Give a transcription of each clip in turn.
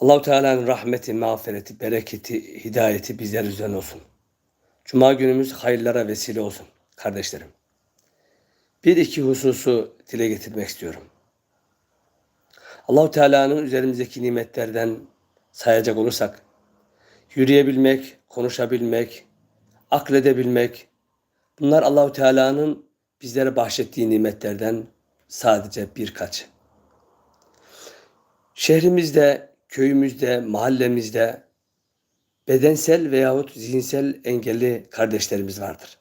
Allahu Teala'nın rahmeti, mağfireti, bereketi, hidayeti bizler üzerine olsun. Cuma günümüz hayırlara vesile olsun kardeşlerim. Bir iki hususu dile getirmek istiyorum. Allahu Teala'nın üzerimizdeki nimetlerden sayacak olursak yürüyebilmek, konuşabilmek, akledebilmek bunlar Allahu Teala'nın bizlere bahşettiği nimetlerden sadece birkaç. Şehrimizde, köyümüzde, mahallemizde bedensel veyahut zihinsel engelli kardeşlerimiz vardır.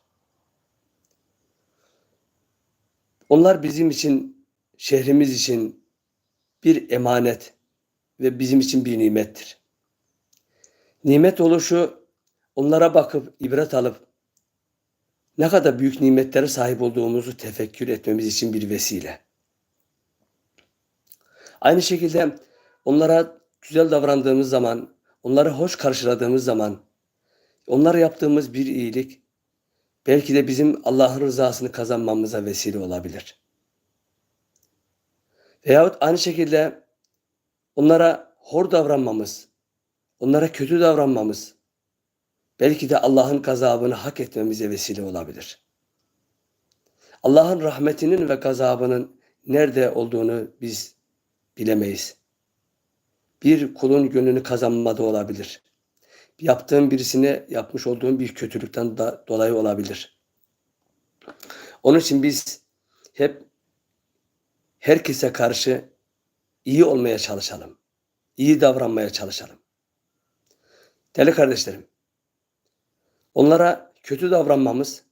Onlar bizim için, şehrimiz için bir emanet ve bizim için bir nimettir. Nimet oluşu onlara bakıp ibret alıp ne kadar büyük nimetlere sahip olduğumuzu tefekkür etmemiz için bir vesile. Aynı şekilde onlara güzel davrandığımız zaman, onları hoş karşıladığımız zaman, onlara yaptığımız bir iyilik belki de bizim Allah'ın rızasını kazanmamıza vesile olabilir. Veyahut aynı şekilde onlara hor davranmamız, onlara kötü davranmamız belki de Allah'ın gazabını hak etmemize vesile olabilir. Allah'ın rahmetinin ve gazabının nerede olduğunu biz bilemeyiz. Bir kulun gönlünü kazanmada olabilir. Yaptığın birisine yapmış olduğun bir kötülükten da dolayı olabilir. Onun için biz hep herkese karşı iyi olmaya çalışalım. İyi davranmaya çalışalım. Değerli kardeşlerim, onlara kötü davranmamız,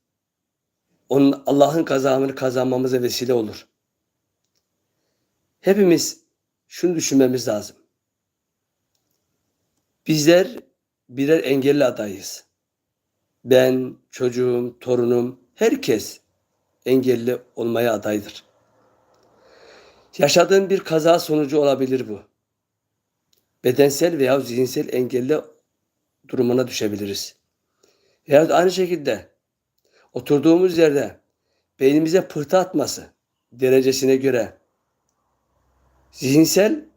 Allah'ın kazamını kazanmamıza vesile olur. Hepimiz şunu düşünmemiz lazım. Bizler birer engelli adayız. Ben, çocuğum, torunum, herkes engelli olmaya adaydır. Yaşadığın bir kaza sonucu olabilir bu. Bedensel veya zihinsel engelli durumuna düşebiliriz. Veya aynı şekilde oturduğumuz yerde beynimize pıhtı atması derecesine göre zihinsel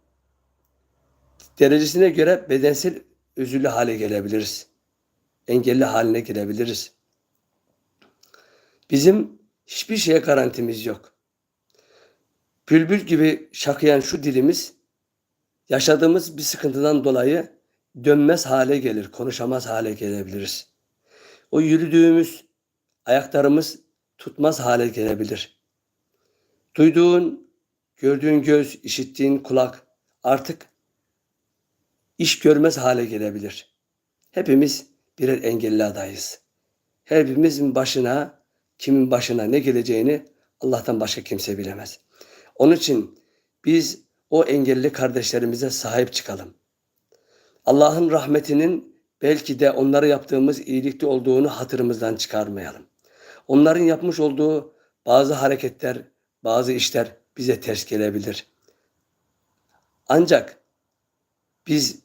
derecesine göre bedensel özürlü hale gelebiliriz. Engelli haline gelebiliriz. Bizim hiçbir şeye garantimiz yok. Bülbül gibi şakıyan şu dilimiz yaşadığımız bir sıkıntıdan dolayı dönmez hale gelir, konuşamaz hale gelebiliriz. O yürüdüğümüz ayaklarımız tutmaz hale gelebilir. Duyduğun, gördüğün göz, işittiğin kulak artık iş görmez hale gelebilir. Hepimiz birer engelli adayız. Hepimizin başına, kimin başına ne geleceğini Allah'tan başka kimse bilemez. Onun için biz o engelli kardeşlerimize sahip çıkalım. Allah'ın rahmetinin belki de onlara yaptığımız iyilikte olduğunu hatırımızdan çıkarmayalım. Onların yapmış olduğu bazı hareketler, bazı işler bize ters gelebilir. Ancak biz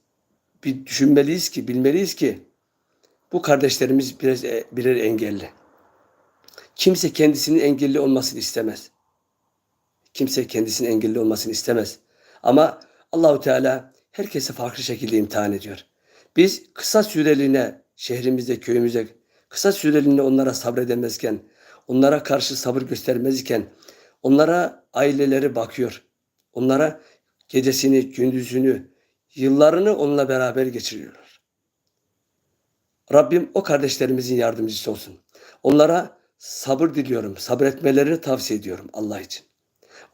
bir düşünmeliyiz ki, bilmeliyiz ki bu kardeşlerimiz biraz birer engelli. Kimse kendisinin engelli olmasını istemez. Kimse kendisinin engelli olmasını istemez. Ama Allahu Teala herkese farklı şekilde imtihan ediyor. Biz kısa süreliğine şehrimizde, köyümüzde kısa süreliğine onlara sabredemezken, onlara karşı sabır göstermez iken, onlara aileleri bakıyor. Onlara gecesini, gündüzünü, yıllarını onunla beraber geçiriyorlar. Rabbim o kardeşlerimizin yardımcısı olsun. Onlara sabır diliyorum, sabretmelerini tavsiye ediyorum Allah için.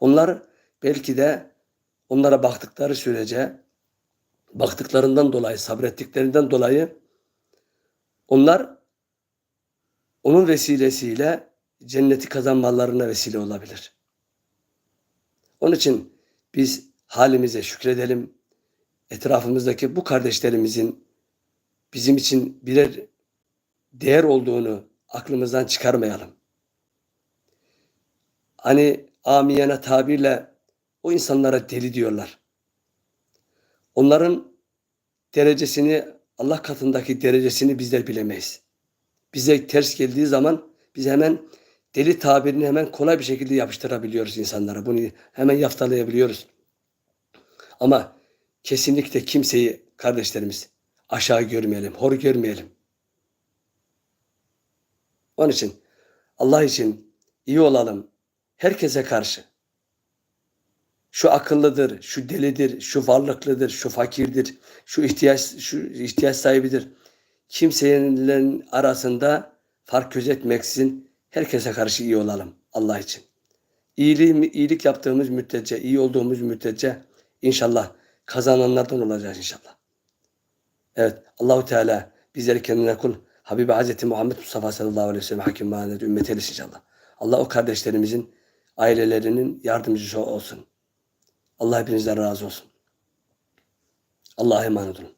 Onlar belki de onlara baktıkları sürece, baktıklarından dolayı, sabrettiklerinden dolayı onlar onun vesilesiyle cenneti kazanmalarına vesile olabilir. Onun için biz halimize şükredelim. Etrafımızdaki bu kardeşlerimizin bizim için birer değer olduğunu aklımızdan çıkarmayalım. Hani amiyane tabirle o insanlara deli diyorlar. Onların derecesini, Allah katındaki derecesini bizler bilemeyiz. Bize ters geldiği zaman biz hemen deli tabirini hemen kolay bir şekilde yapıştırabiliyoruz insanlara. Bunu hemen yaftalayabiliyoruz. Ama kesinlikle kimseyi kardeşlerimiz aşağı görmeyelim, hor görmeyelim. Onun için Allah için iyi olalım herkese karşı. Şu akıllıdır, şu delidir, şu varlıklıdır, şu fakirdir, şu ihtiyaç şu ihtiyaç sahibidir. Kimselerin arasında fark gözetmeksizin herkese karşı iyi olalım Allah için. İyiliği, iyilik yaptığımız müddetçe, iyi olduğumuz müddetçe inşallah kazananlardan olacağız inşallah. Evet Allahu Teala bizleri kendine kul Habibi Hazreti Muhammed Mustafa sallallahu aleyhi ve sellem hakim mahanet ümmet eylesin inşallah. Allah o kardeşlerimizin ailelerinin yardımcısı olsun. Allah hepinizden razı olsun. Allah'a emanet olun.